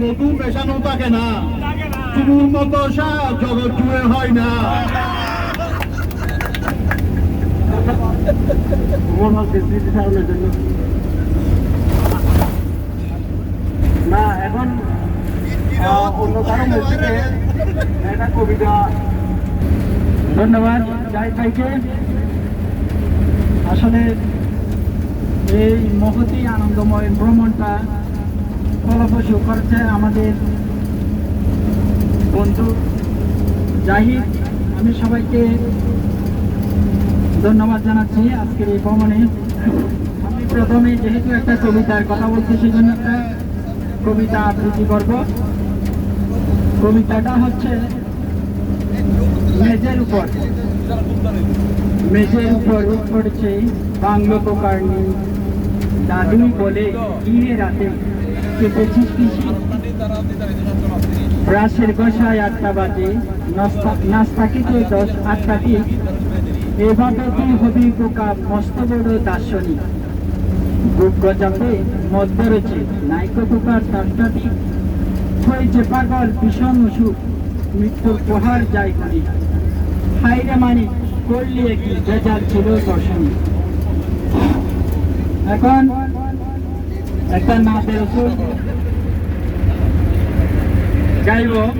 মধু পেশানো থাকে না। চুমুর মতো সা জগৎ জুড়ে হয় না। না, এখন অন্য কারও থেকে একটা কবিতা। ধন্যবাদ জাহিদ ভাইকে। আসলে এই মহতি আনন্দময় ভ্রমণটা ফলপ্রসূ করেছে আমাদের বন্ধু। জাহিদ আমি সবাইকে ধন্যবাদ জানাচ্ছি আজকের এই ভ্রমণে। আমি প্রথমে যেহেতু একটা কবিতার কথা বলছি সেই জন্য একটা কবিতা আবৃত্তি করব। কবিতাটা হচ্ছে মেজের উপর। মেজের উপর উঠ পড়ছে, বাংলো পোকারনি দাদুই বলে গিয়ে রাতে? কেটেছিস পিসি ব্রাশের গোসায় আটটা বাজে নাস্তা নাস্তা খেতে দশ আটটা ঠিক এভাবে তুই হবি পোকা মস্ত বড় দার্শনিক। বুক গজাতে মদ ধরেছে নাইকো পোকার তারটা ঠিক হয়েছে পাগল, ভীষণ অসুখ, মৃত্যুর প্রহার যাই করি। হাইরে মানি করলি কি বেজার ছিল দর্শনী এখন Están más de los suyos. Caigo.